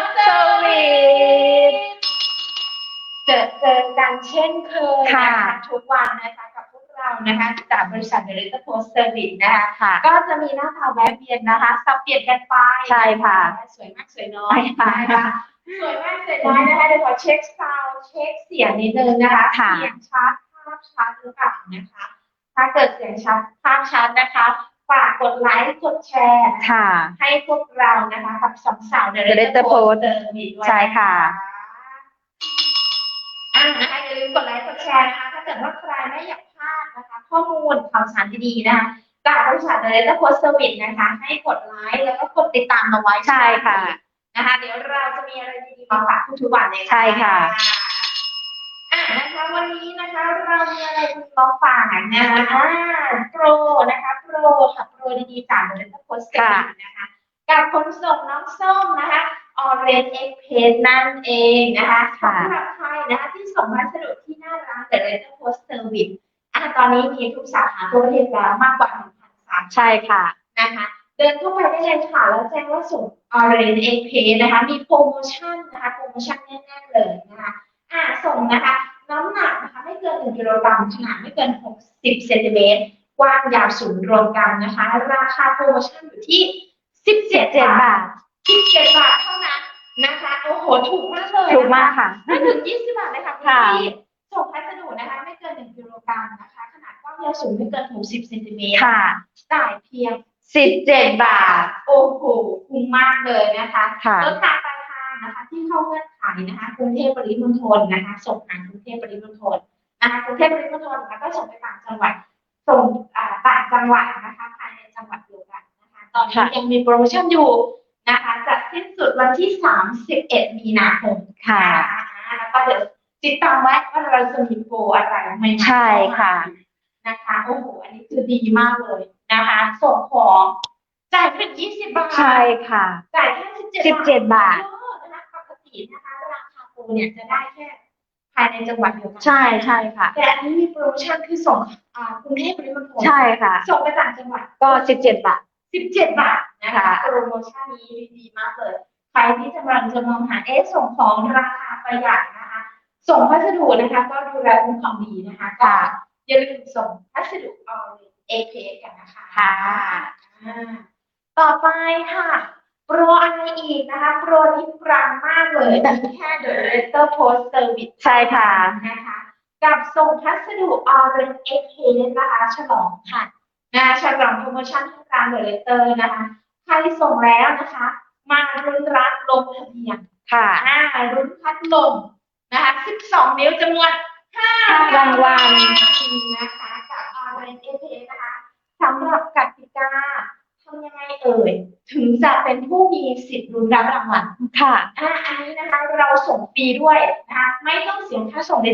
สเซอร์วิสเจอเจอกันเช่นเคยนะคะค่ะทุกวันนะคะกับพวกเรานะคะจากบริษัทเดลิเตอร์โพสเซอร์วิสนะคะ ค่ะ ก็จะมีหน้าตาแวะเวียนนะคะสับเปลี่ยนกันไปใช่ค่ะสวยมากสวยน้อยนะคะสวยมากสวยน้อยนะคะเดี๋ยวขอเช็คซาวด์เช็คเสียงนิดนึงนะคะค่ะ เสียงชัดภาพชัดหรือเปล่านะคะ ถ้าเกิดเสียงชัดภาพชัดนะคะ ฝากกดไลค์กดแชร์นะคะค่ะ ให้พวกเรานะคะกับสองสาว The The Letter Post เดิมอีกด้วยใช่ค่ะ อ่านะคะอย่าลืมกดไลค์กดแชร์นะคะถ้าเกิดว่าใครไม่อยากพลาดนะคะ ข้อมูลข่าวสารดีๆนะคะจากบริษัท The Letter Post Service นะคะ ให้กดไลค์แล้วก็กดติดตามเอาไว้ใช่ค่ะ นะคะ เดี๋ยวเราจะมีอะไรดีๆมาฝากทุกๆวันเลยนใช่ค่ะ อ่านะคะวันนี้นะคะเรามีอะไรดีมาฝากนะคะอ่าโปรนะคะ โปรค่ะโปรดีๆจาก The Letter Post Service นะคะ กับขนส่งน้องส้มนะคะออเรนเอ็กเพนนั่นเองนะคะค่ะสำหรับใครนะคะที่ส่งพัสดุที่หน้าร้าน The Letter Post Service อะตอนนี้มีทุกสาขาทั่วประเทศแล้วมากกว่า1,000สาขาใช่ค่ะนะคะเดินเข้าไปได้เลยค่ะ แล้วแจ้งว่าส่งออเรนเอ็กเพนนะคะ มีโปรโมชั่นนะคะ โปรโมชั่นแน่ๆเลยนะคะอ่าส่งนะคะ น้ำหนักนะคะ ไม่เกิน 1 กิโลกรัมขนาดไม่เกิน 60 เซนติเมตร กว้างยาวสูงรวมกันนะคะ ราคาโปรโมชั่นอยู่ที่ 17เจ็ดบาบาทท17 บาทเท่านั้นนะคะ โอ้โห ถูกมากเลยถูกมากค่ะไม่ถึง 20 บาทเลยค่ะคุณค่ะพี่ส่งพัสดุนะคะ ไม่เกิน 1 กิโลกรัมนะคะ ขนาดกว้างยาวสูงไม่เกิน 60เซนติเมตรค่ะจ่ายเพียงสิบเจ็ดบาท โอ้โห คุ้มมากเลยนะคะค่ะรถทางปลายทางนะคะ ที่เข้าเงื่อนไขนะคะกรุงเทพปริมณฑลนะคะ ส่งทางกรุงเทพปริมณฑลนะคะกรุงเทพปริมณฑลแล้วก็ส่งไปต่างจังหวัด ส่งอ่าต่างจังหวัดนะคะภายในจังหวัดเดียวกันนะคะตอนนี้ค่ะยังมีโปรโมชั่นอยู่นะคะจะสิ้นสุดวันที่ 31 มีนาคมค่ะนะคะแล้วก็เดี๋ยวติดตามไว้ว่าเราจะมีโปรอะไรใหม่ๆใช่ค่ะนะคะโอ้โหอันนี้คือดีมากเลยนะคะส่งของจ่ายเพียง20 บาทใช่ค่ะจ่ายแค่17สิบเจ็ดบาทเออนะคะปกตินะคะราคาโปรเนี่ยจะได้แค่ ภายในจังหวัดเดียวกัใช่ใช่ค่ะ แต่อันนี้มีโปรโมชั่นคือส่งอ่ากรุงเทพปริมณฑลใช่ค่ะ ส่งไปต่างจังหวัดก็สิบเจ็ดบาท 17 บาทนะคะค่ะ โปรโมชั่นนี้ดีมากเลยใครที่กำลังจะมองหาเอ๊ะส่งของราคาประหยัดนะคะ ส่งพัสดุนะคะ ก็ดูแลคุ้มครองดีนะคะก็ค่ะอย่าลืมส่งพัสดุออนเอเพกันนะคะค่ะ อ่าต่อไปค่ะ โปรอะไรอีกนะคะ โปรที่กลางมากเลยมีแค่ The Letter Post Service ใช่ค่ะนะคะ กับส่งพัสดุออเรนเอเพนะคะฉลองค่ะนะฉลองโปรโมชั่นที่การ The Letter นะคะ ใครส่งแล้วนะคะ มารุ้นรับลงทะเบียนค่ะอ่ารุ้นพัดลมนะคะ 12 นิ้วจำนวน5รางวัลนะคะกับออนไลน์เอเพนะคะสำหรับกติกา ทำยังไงเอ่ยถึงจะเป็นผู้มีสิทธิ์รุ้นรับรางวัลค่ะอ่าอันนี้นะคะเราส่งฟรีด้วยนะคะไม่ต้องเสียค่าส่งใด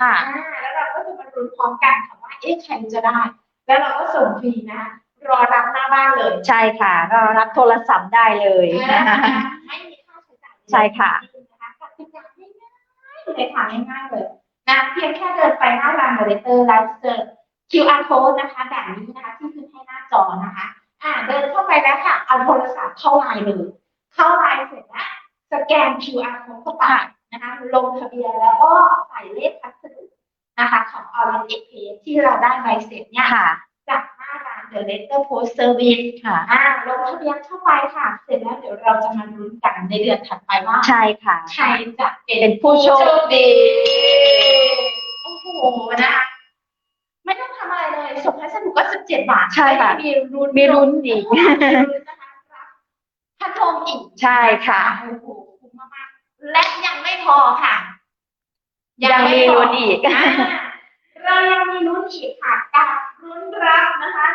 ค่ะๆอ่าแล้วเราก็จะมารุ้นพร้อมกันค่ะว่าเอ๊ะใครจะได้ แล้วเราก็ส่งฟรีนะคะรอรับหน้าบ้านเลยใช่ค่ะเรารับโทรศัพท์ได้เลยอ่านะคะไม่มีค่าใช้จ่ายใช่ค่ะนะคะกติกาง่ายๆเลยค่ะง่ายๆเลยนะเพียงแค่เดินไปหน้าร้านเดลิเตอร์แล้วเจอ QR code นะคะ แบบนี้นะคะที่ขึ้นให้หน้าจอนะคะ อ่าเดินเข้าไปแล้วค่ะ เอาโทรศัพท์เข้าไลน์เลย เข้าไลน์เสร็จแล้วสแกน QR code เข้าไปนะคะลงทะเบียนแล้วก็ใส่เลขพัสดุนะคะของออนไลน์เอ็กเพที่เราได้ใบเสร็จเนี่ยค่ะจากหน้าร้าน The Letter Post Service ค่ะอ่าลงทะเบียนเข้าไปค่ะ เสร็จแล้วเดี๋ยวเราจะมาลุ้นกันในเดือนถัดไปว่าใช่ค่ะ ใครจะเป็นเป็นผู้โชคดี โอ้โหนะคะไม่ต้องทำอะไรเลยส่งพัสดุก็สิบเจ็ดบาทใช่ค่ะไม่มีรุนมีลุ้นอีกมีลุ้นนะคะรับพัดลมอีกใช่ค่ะโอ้โหคุ้มมากๆและยังไม่พอค่ะ ยังมีลุ้นอีกาเรายังมีลุ้นอีกค่ะกับลุ้นรับนะคะ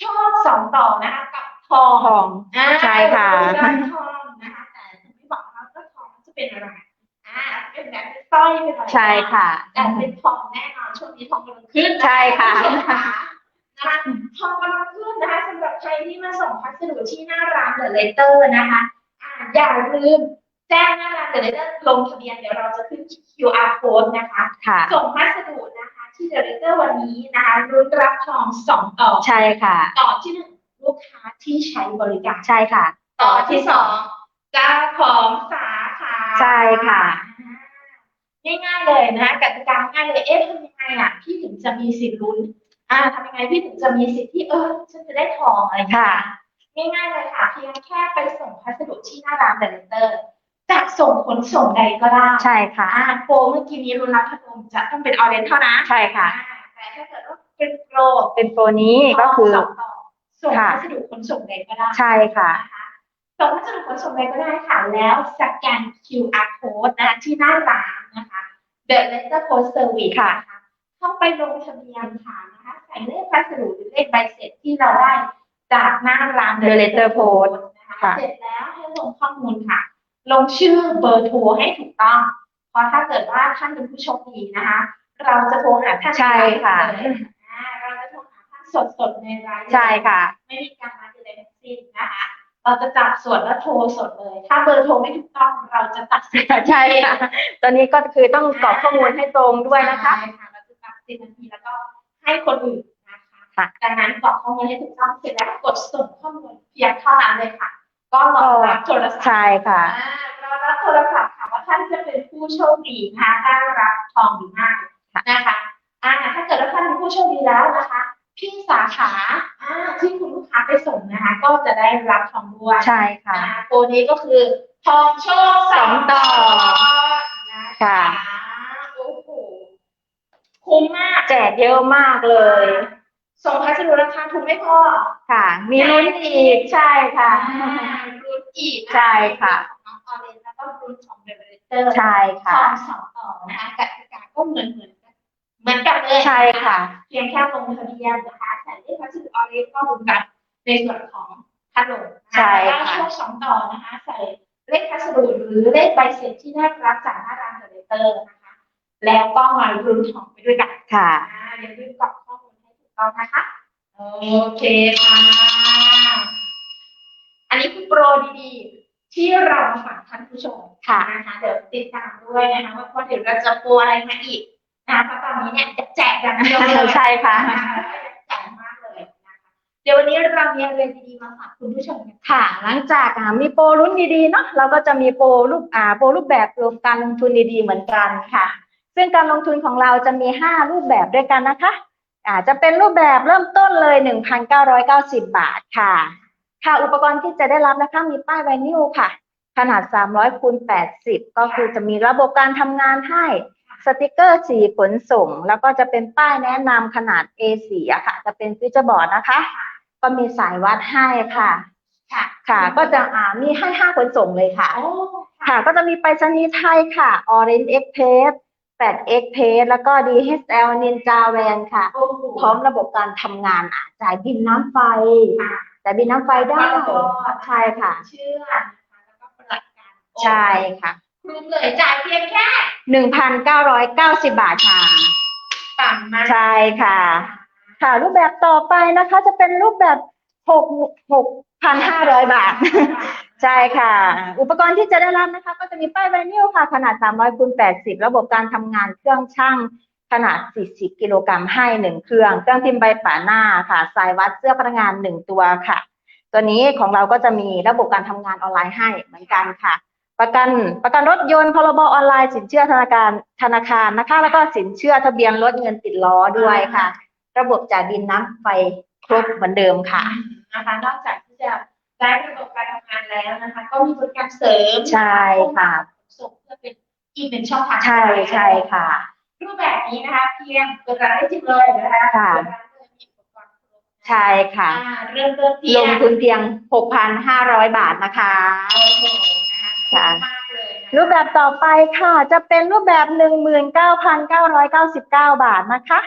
ชอบสองต่อนะคะกับทองทองอ่าใช่ค่ะได้ทองนะคะแต่ไม่บอกนะคะว่าทองจะเป็นอะไรอ่าเป็นแบบ เป็นสร้อยเป็นอะไรใช่ค่ะ แต่เป็นทองแน่นอนช่วงนี้ทองกำลังขึ้นนใช่ค่ะ ณผู้ชมนะคะทองกำลังขึ้นนะคะสำหรับใครที่มาส่งพัสดุที่หน้าร้านเดอะเลเตอร์นะคะอ่าอย่าลืมแจ้งหน้าร้านเดอะเลเตอร์ลงทะเบียนเดี๋ยวเราจะขึ้น QR code นะคะ ค่ะ ส่งพัสดุนะคะที่เดอะเลเตอร์วันนี้นะคะรุ่นรับทองสองต่อใช่ค่ะ ต่อที่หนึ่งลูกค้าที่ใช้บริการ ใช่ค่ะ ต่อที่สองเจ้าของสาขาใช่ค่ะ ง่ายๆเลยนะกติกาง่ายเลยเอ๊ะทำยังไงอะพี่ถึงจะมีสิทธิ์ลุ้นอ่าทำยังไงพี่ถึงจะมีสิทธิ์ที่เออฉันจะได้ทองอะไรอย่างเงี้ยค่ะง่ายๆเลยค่ะเพียงแค่ไปส่งพัสดุที่หน้าร้านเดลิเตอร์จะส่งขนส่งใดก็ได้ใช่ค่ะอ่าโปรเมื่อกี้นี้รุนรับพัดลมจะต้องเป็นออเรนเท่านั้นใช่ค่ะอ่าแต่ถ้าเกิดว่าเป็นโปรเป็นโปรนี้ก็คือสองต่อส่งค่ะพัสดุขนส่งใดก็ได้ใช่ค่ะนะคะส่งพัสดุขนส่งใดก็ได้ค่ะแล้วสแกน QR code นะคะที่หน้าร้านนะคะ The Letter Post Service ค่ะนะคะเข้าไปลงทะเบียนค่ะนะคะใส่เลขพัสดุหรือเลขใบเสร็จที่เราได้จากหน้าร้าน The Letter Post นะคะค่ะเสร็จแล้วให้ลงข้อมูลค่ะ ลงชื่อเบอร์โทรให้ถูกต้อง เพราะถ้าเกิดว่าท่านเป็นผู้โชคดีนะคะ เราจะโทรหาท่านใช่ค่ะเลยอ่าเราจะโทรหาท่านสดๆในรายเลยใช่ค่ะ ไม่มีการนัดอะไรทั้งสิ้นนะคะ เราจะจับส่วนแล้วโทรสดเลย ถ้าเบอร์โทรไม่ถูกต้องเราจะตัดสินใช่ค่ะตอนนี้ก็คือต้องกรอกข้อมูลให้ตรงด้วยนะคะใช่ค่ะเราจะตัดสินทันทีแล้วก็ให้คนอื่นนะคะค่ะดังนั้นกรอกข้อมูลให้ถูกต้องเสร็จแล้วกดส่งข้อมูลเพียงเท่านั้นเลยค่ะ ก็รอรับโทรศัพท์ใช่ค่ะอ่ารอรับโทรศัพท์ค่ะว่าท่านจะเป็นผู้โชคดีนะคะได้รับทองหรือไม่ค่ะนะคะอ่าถ้าเกิดว่าท่านเป็นผู้โชคดีแล้วนะคะ พี่สาขาอ่าที่คุณลูกค้าไปส่งนะคะ ก็จะได้รับทองด้วยใช่ค่ะอ่าโปรนี้ก็คือทองโชคสองต่อนะคะค่ะ โอ้โหคุ้มมากแจกเยอะมากเลย ส่งพัสดุราคาถูกไม่พอ ค่ะ มีลุ้นอีกใช่ค่ะ อ่ารุ่นอีกนใช่ค่ะ ของน้องออเรนแล้วก็รุ่นของเดลิเตอร์ใช่ทค่ะองสองต่อนะคะกติกาก็เหมือนเหมือนกัน เหมือนกันเลยใช่ค่ะ เพียงแค่ลงทะเบียนนะคะใส่เลขพัสดุออเรนก็รุนกันในส่วนของพัสดุนะคะใช่แล้วก็ค่ะช่วงสองต่อนะคะ ใส่เลขพัสดุหรือเลขใบเสร็จที่ได้รับจากหน้าร้านเดลิเตอร์นะคะ แล้วก็มารุนทองไปด้วยกันค่ะอ่าอย่าลืมกรอกข้อมูลให้ถูกต้องนะคะ โอเคค่ะ อันนี้คือโปรดีๆ ที่เรามาฝากท่านผู้ชมค่ะนะคะเดี๋ยวติดตามด้วยนะคะว่าว่าเดี๋ยวเราจะโปรอะไรมาอีก นะคะเพราะตอนนี้เนี่ยจะแจกอย่างเดียวเลยใช่ค่ะนะคะแจกมากเลยนะคะเดี๋ยววันนี้เรามีอะไรดีๆมาฝากคุณผู้ชมกันค่ะ หลังจากอ่ามีโปรรุ่นดีๆเนาะเราก็จะมีโปรรูปอ่าโปรรูปแบบรวมการลงทุนดีๆเหมือนกันค่ะ ซึ่งการลงทุนของเราจะมี 5 รูปแบบด้วยกันนะคะอ่าจะเป็นรูปแบบเริ่มต้นเลย 1,990 บาทค่ะ ค่ะอุปกรณ์ที่จะได้รับนะคะมีป้ายไวนิลค่ะ ขนาด 300คูณ80 ก็คือจะมีระบบการทำงานให้ สติกเกอร์สีขนส่ง แล้วก็จะเป็นป้ายแนะนำขนาด A4 อะค่ะ จะเป็นฟิวเจอร์บอร์ดนะคะ ก็มีสายวัดให้ค่ะ ค่ะค่ะ ก็จะอ่ามีให้ห้าขนส่งเลยค่ะ โอ้ค่ะ ก็จะมีไปรษณีย์ไทยค่ะ Orange Express 8 Express แล้วก็ DHL Ninja Van ค่ะ โอ้โหพร้อมระบบการทำงานอะจ่ายบินน้ำไฟค่ะจ่ายบินน้ำไฟได้ใช่ค่ะ เชื่อนะคะแล้วก็ประหลัดการโอ้ใช่ค่ะ ครูเลยจ่ายเพียงแค่1,990 บาทค่ะ ต่ำมากใช่ค่ะ ค่ะ รูปแบบต่อไปนะคะ จะเป็นรูปแบบ6 6,500 บาท ใช่ค่ะ อุปกรณ์ที่จะได้รับนะคะ ก็จะมีป้ายไวนิลค่ะ ขนาด 300คูณ80 ระบบการทำงานเครื่องช่างขนาด 40 กิโลกรัมให้หนึ่งเครื่อง เครื่องพิมพ์ใบป่าหน้าค่ะ สายวัดเสื้อพนักงานหนึ่งตัวค่ะ ตัวนี้ของเราก็จะมีระบบการทำงานออนไลน์ให้เหมือนกันค่ะ ประกันประกันรถยนต์พรบออนไลน์สินเชื่อธนาคารธนาคารนะคะ แล้วก็สินเชื่อทะเบียนรถเงินติดล้อด้วยค่ะ ระบบจ่ายบินน้ำไฟครบเหมือนเดิมค่ะนะคะนอกจากที่จะได้ระบบการทำงานแล้วนะคะ ก็มีบริการเสริมใช่ค่ะส่งเพื่อเป็นอีกหนึ่งช่องทางใช่ใช่ค่ะ รูปแบบนี้นะคะ เพียงเปิดร้านได้จริงเลยนะคะค่ะเปิดร้านเลยมีอุปกรณ์ครบใช่ค่ะอ่าเริ่มต้นที่ลงทุนเพียง 6,500 บาทนะคะโอ้โหนะ ค่ะคุ้มมากเลยนรูปแบบต่อไปค่ะ จะเป็นรูปแบบ 19,999 บาทนะคะ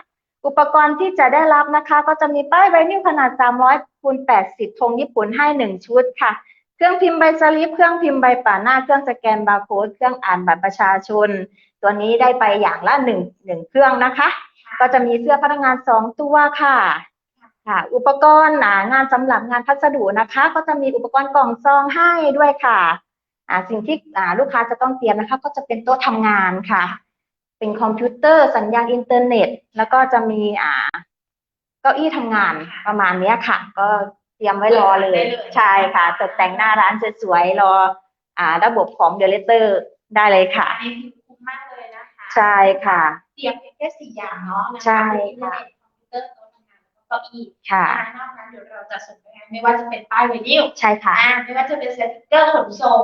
อุปกรณ์ที่จะได้รับนะคะ ก็จะมีป้ายไวนิลขนาด 300คูณ80ธงญี่ปุ่นให้ 1 ชุดค่ะ เครื่องพิมพ์ใบสลิป เครื่องพิมพ์ใบป่าหน้า เครื่องสแกนบาร์โค้ด เครื่องอ่านบัตรประชาชน ตัวนี้ได้ไปอย่างละหนึ่งหนึ่งเครื่องนะคะ ก็จะมีเสื้อพนักงานสองตัวค่ะค่ะอุปกรณ์อ่างานสำหรับงานพัสดุนะคะ ก็จะมีอุปกรณ์กล่องซองให้ด้วยค่ะ สิ่งที่อ่าลูกค้าจะต้องเตรียมนะคะ ก็จะเป็นโต๊ะทำงานค่ะ เป็นคอมพิวเตอร์ สัญญาณอินเทอร์เน็ต แล้วก็จะมีอ่าเก้าอี้ทำงานประมาณเนี้ยค่ะ ก็เตรียมไว้รอเลย ใช่ค่ะ ตกแต่งหน้าร้านสวยๆรออ่าระบบของเดลเตอร์ได้เลยค่ะอันนี้คือคุ้มมากเลยนะคะใช่ค่ะ เตรียมเพียงแค่สี่อย่างเนาะนะคะใช่ค่ะอินเทอร์เน็ตคอมพิวเตอร์โต๊ะทำงานแล้วก็เก้าอี้ค่ะนะคะนอกนั้นเดี๋ยวเราจะส่งไปให้ไม่ว่าจะเป็นป้ายไวนิลใช่ค่ะอ่าไม่ว่าจะเป็นสติกเกอร์ขนส่ง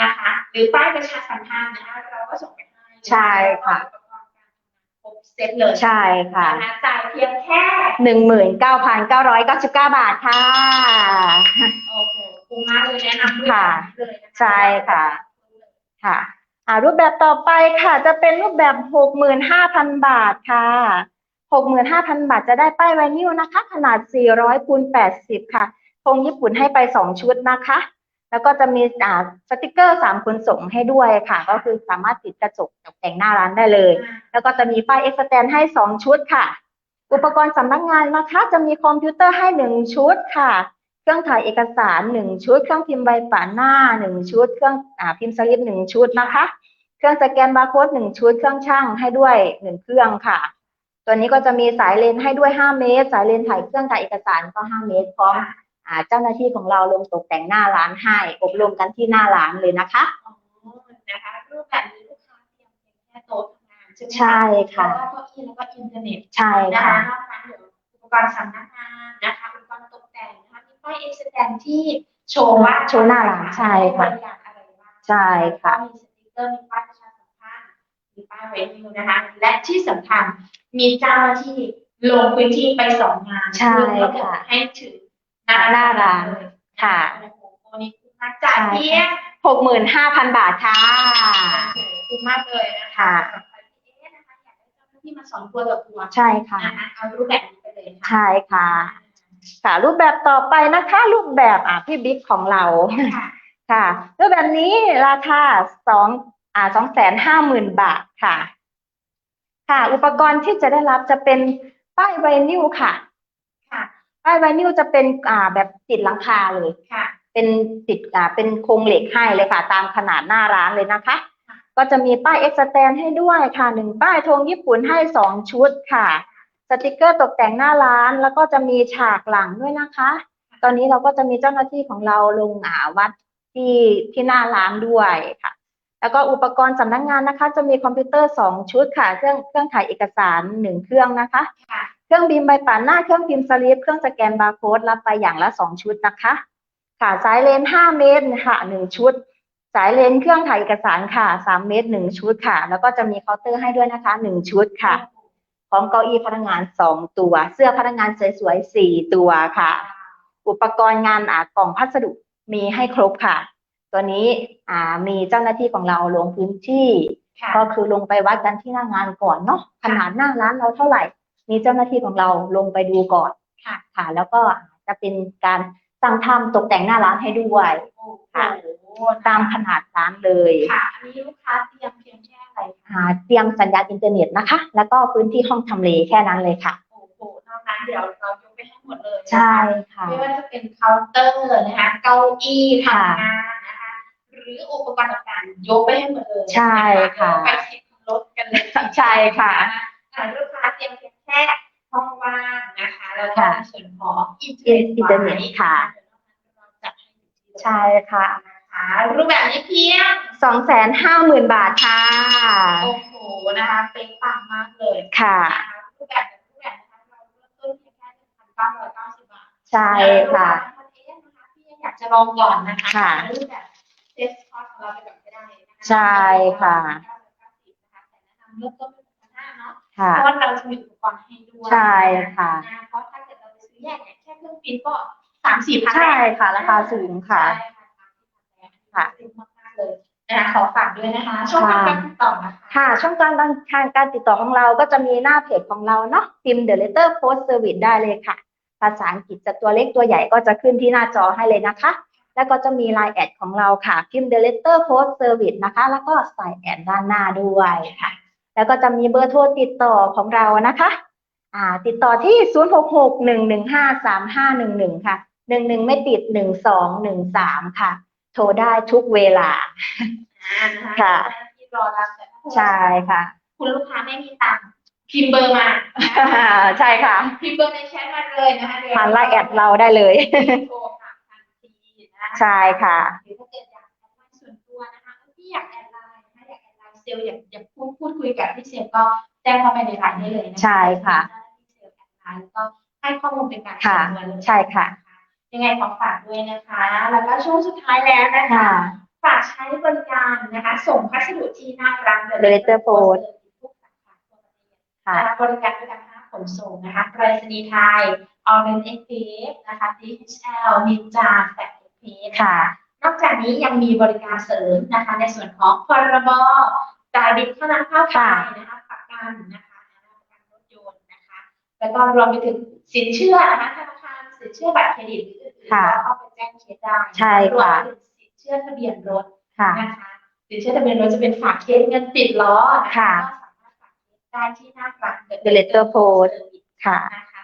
นะคะ หรือป้ายประชาสัมพันธ์นะคะเราก็ส่งไปให้ใช่ค่ะแล้วก็อุปกรณ์การทำงานครบเซตเลยใช่ค่ะ นะคะจ่ายเพียงแค่หนึ่งหมื่นเก้าพันเก้าร้อยเก้าสิบเก้าบาทค่ะ โอ้โหคุ้มมากเลยแนะนำด้วยค่ะแบบนี้เลยนะคะใช่ค่ะ ค่ะ อ่ารูปแบบต่อไปค่ะ จะเป็นรูปแบบหกหมื่นห้าพันบาทค่ะหกหมื่นห้าพันบาทจะได้ป้ายไวนิลนะคะ ขนาดสี่ร้อยคูณแปดสิบค่ะธงญี่ปุ่นให้ไปสองชุดนะคะ แล้วก็จะมีอ่าสติกเกอร์สามขนส่งให้ด้วยค่ะ ก็คือสามารถติดกระจกตกแต่งหน้าร้านได้เลย แล้วก็จะมีป้ายเอ็กซ์แตนให้สองชุดค่ะ อุปกรณ์สำนักงานนะคะ จะมีคอมพิวเตอร์ให้หนึ่งชุดค่ะ เครื่องถ่ายเอกสารหนึ่งชุด เครื่องพิมพ์ใบป่าหน้าหนึ่งชุด เครื่องอ่าพิมพ์สลิปหนึ่งชุดนะคะ เครื่องสแกนบาร์โค้ดหนึ่งชุด เครื่องช่างให้ด้วยหนึ่งเครื่องค่ะ ตัวนี้ก็จะมีสายเลนให้ด้วยห้าเมตร สายเลนถ่ายเครื่องถ่ายเอกสารก็ห้าเมตรพร้อม เจ้าหน้าที่ของเราลงตกแต่งหน้าร้านให้ อบรมกันที่หน้าร้านเลยนะคะอ๋อนะคะรูปแบบนี้ลูกค้าเตรียมเพียงแค่โต๊ะทำงานใช่ไหมคะใช่ค่ะแล้วก็เก้าอี้แล้วก็อินเทอร์เน็ตใช่นะคะค่ะนอกนั้นเดี๋ยวอุปกรณ์สำนักงานนะคะอุปกรณ์ตกแต่งนะคะมีป้ายเอ็กซ์แตนที่โชว์ว่าโชว์หน้าร้านใช่ค่ะบริการอะไรบ้างใช่ค่ะแล้วก็มีสติกเกอร์มีป้ายประชาสัมพันธ์มีป้ายเวนิวนะคะและที่สำคัญมีเจ้าหน้าที่ลงพื้นที่ไปสองงานใช่เพื่อระบบค่ะให้ถึง หน้าร้านเลยค่ะโอ้โหวันนี้คุ้มมากจ่ายเพียงหกหมื่นห้าพันบาทค่ะ คุ้มมากเลยนะคะค่ะ สำหรับใครที่เอ๊ะนะคะอยากได้เจ้าหน้าที่มาสอนตัวต่อตัวใช่ค่ะนะคะเอารูปแบบนี้ไปเลยค่ะ ใช่ค่ะ ค่ะ รูปแบบต่อไปนะคะ รูปแบบอะพี่บิ๊กของเรา ค่ะ ค่ะรูปแบบนี้ราคาสองอ่าสองแสนห้าหมื่นบาทค่ะ ค่ะ อุปกรณ์ที่จะได้รับจะเป็นป้ายไวนิลค่ะค่ะ ป้ายไวนิลจะเป็นอ่าแบบติดหลังคาเลย ค่ะ เป็นติดอ่าเป็นโครงเหล็กให้เลยค่ะ ตามขนาดหน้าร้านเลยนะคะค่ะก็จะมีป้ายเอ็กซ์แตนให้ด้วยค่ะหนึ่งป้ายธงญี่ปุ่นให้สองชุดค่ะ สติกเกอร์ตกแต่งหน้าร้าน แล้วก็จะมีฉากหลังด้วยนะคะ ตอนนี้เราก็จะมีเจ้าหน้าที่ของเราลงอ่าวัดที่ที่หน้าร้านด้วยค่ะแล้วก็อุปกรณ์สำนักงานนะคะ จะมีคอมพิวเตอร์สองชุดค่ะ เครื่องเครื่องถ่ายเอกสารหนึ่งเครื่องนะคะค่ะ เครื่องบิมใบป่านหน้า เครื่องพิมพ์สลิป เครื่องสแกนบาร์โค้ดรับไปอย่างละสองชุดนะคะ ค่ะสายเลนห้าเมตรค่ะหนึ่งชุด สายเลนเครื่องถ่ายเอกสารค่ะสามเมตรหนึ่งชุดค่ะ แล้วก็จะมีเคาน์เตอร์ให้ด้วยนะคะหนึ่งชุดค่ะพร้อมเก้าอี้พนักงานสองตัว เสื้อพนักงานสวยๆสี่ตัวค่ะ อุปกรณ์งานอ่ากล่องพัสดุมีให้ครบค่ะ ตัวนี้อ่ามีเจ้าหน้าที่ของเราลงพื้นที่ค่ะก็คือลงไปวัดกันที่หน้างานก่อนเนาะขนาดหน้าร้านเราเท่าไหร่ มีเจ้าหน้าที่ของเราลงไปดูก่อนค่ะ ค่ะ แล้วก็จะเป็นการสั่งทำตกแต่งหน้าร้านให้ด้วยโอ้โหค่ะตามขนาดร้านเลยค่ะอันนี้ลูกค้าเตรียมเพียงแค่อะไรคะอ่าเตรียมสัญญาณอินเทอร์เน็ตนะคะ แล้วก็พื้นที่ห้องทำเลแค่นั้นเลยค่ะโอ้โหนอกนั้นเดี๋ยวเรายกไปให้หมดเลยนะคะใช่ค่ะไม่ว่าจะเป็นเคาน์เตอร์นะคะเก้าอี้ทำค่ะงานนะคะหรืออุปกรณ์ต่างๆยกไปให้หมดเลยใช่ค่ะยกไปสิบรถกันเลยใช่ค่ะ องอินเทอินเทอร์เน็ตค่ะเราจัดให้อยู่ที่เลยใช่ค่ะนะคะรูปแบบนี้เพียงสองแสนห้าหมื่นบาทค่ะ โอ้โหนะคะเป็นปังมากเลยค่ะนะคะรูปแบบรูปแบบนะคะเราเริ่มต้นเพียงแค่หนึ่งพันเก้าร้อยเก้าสิบบาท ใช่ค่ะพี่อยากจะลองก่อนนะคะค่ะรูปแบบเซสคอร์สของเราไปก่อนก็ได้นะคะใช่ค่ะแต่แนะนำเริ่มต้นเป็นพันห้าเนาะค่ะเพราะว่าเราจะมีอุปกรณ์ให้ด้วยใช่ค่ะนเพราะถ้าเกิดเราไปซื้อแยกเนี่ยแค่ เครื่องปริ้นก็สามสี่พันใช่ค่ะ ราคาสูงค่ะ ใช่ค่ะค่ะคุ้มมากๆเลยนะคะขอฝากด้วยนะคะ ช่องทางการติดต่อนะคะค่ะ ช่องทางทางการติดต่อของเราก็จะมีหน้าเพจของเราเนาะพิมพ์ The Letter Post Service ได้เลยค่ะ ภาษาอังกฤษจะตัวเล็กตัวใหญ่ก็จะขึ้นที่หน้าจอให้เลยนะคะ แล้วก็จะมี Line แอดของเราค่ะ พิมพ์ The Letter Post Service นะคะ แล้วก็ใส่แอดด้านหน้าด้วยค่ะ แล้วก็จะมีเบอร์โทรติดต่อของเรานะคะ อ่า ติดต่อที่ 0661153511 ค่ะ 11 ไม่ติด 1213 ค่ะ โทรได้ทุกเวลาอ่านะคะค่ะ ที่รอรับแต่ถ้าใช่ค่ะ คุณลูกค้าไม่มีตังค์พิมพ์เบอร์มาใช่ค่ะ พิมพ์เบอร์ในแชทมาเลยนะคะเดี๋ยวผ่านไลน์แอดเราได้เลย โทรค่ะทันทีนะใช่ค่ะ หรือถ้าเกิดอยากแอดไลน์ส่วนตัวนะคะที่อยากแอดไลน์นะคะอยากแอดไลน์เซลล์อยากอยากพูดพูดคุยกับพี่เซลล์ก็แจ้งเข้าไปในไลน์ได้เลยนะคะ ใช่ค่ะเจ้าห น้าที่เซลล์แอดไลน์แล้วก็ให้ข้อมูลเป็นการส่ค่ะวนตัวเลยใช่ค่ะ ยังไงขอฝากด้วยนะคะ แล้วก็ช่วงสุดท้ายแล้วนะคะ ค่ะ ฝากใช้บริการนะคะ ส่งพัสดุที่น่ารัก The Letter Post ทุกสาขาทั่วประเทศ ค่ะนะคะบริการด้วยการขนส่งนะคะไปรษณีย์ไทยออเรนเอ็กเพสนะคะ DHL นินจาแฟลกเอ็กเพสค่ะ นอกจากนี้ยังมีบริการเสริมนะคะ ในส่วนของพรบจ่ายบิลค่าน้ำค่าไฟค่ะ นะคะประกันนะคะประกันรถยนต์นะคะ แล้วก็รวมไปถึงสินเชื่อนะคะธนาคารสินเชื่อบัตรเครดิตหรืออื่นๆค่ะก็เข้าไปแจ้งเคสได้ใช่รวมค่ะไปถึงสินเชื่อทะเบียนรถค่ะ นะคะสินเชื่อทะเบียนรถจะเป็นฝากเคสเงินติดล้อนะคะค่ะ ก็สามารถฝากเคสได้ที่หน้าร้าน The Letter Post ค่ะ นะคะ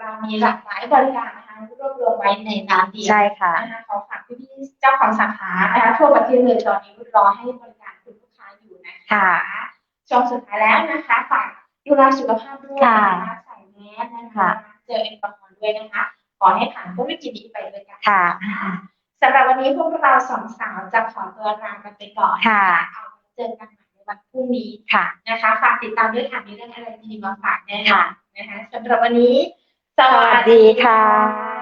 เรามีหลากหลายบริการนะคะรวบรวมไว้ในร้านเดียวใช่ค่ะ นะคะขอฝากพี่ๆเจ้าของสาขานะคะทั่วประเทศเลยตอนนี้รอให้บริการคุณลูกค้าอยู่นะคะค่ะช่วงสุดท้ายแล้วนะคะฝากดูแลสุขภาพด้วยค่ะนะคะใส่ แมสนะคะค่ะเจอแอลกอฮอล์ด้วยนะคะ ขอให้ผ่านพ้นวิกฤตนี้ไปด้วยกันค่ะสำหรับวันนี้พวกเราสองสาวจะขอตัวลากันไปก่อนค่ะเอาไว้เจอกันใหม่ในวันพรุ่งนี้ค่ะนะคะฝากติดตามด้วยค่ะมีเรื่องอะไรดีๆมาฝากแน่นอค่ะนนะคะสำหรับวันนี้สสวัวัสสดีดีค่ะค่ะ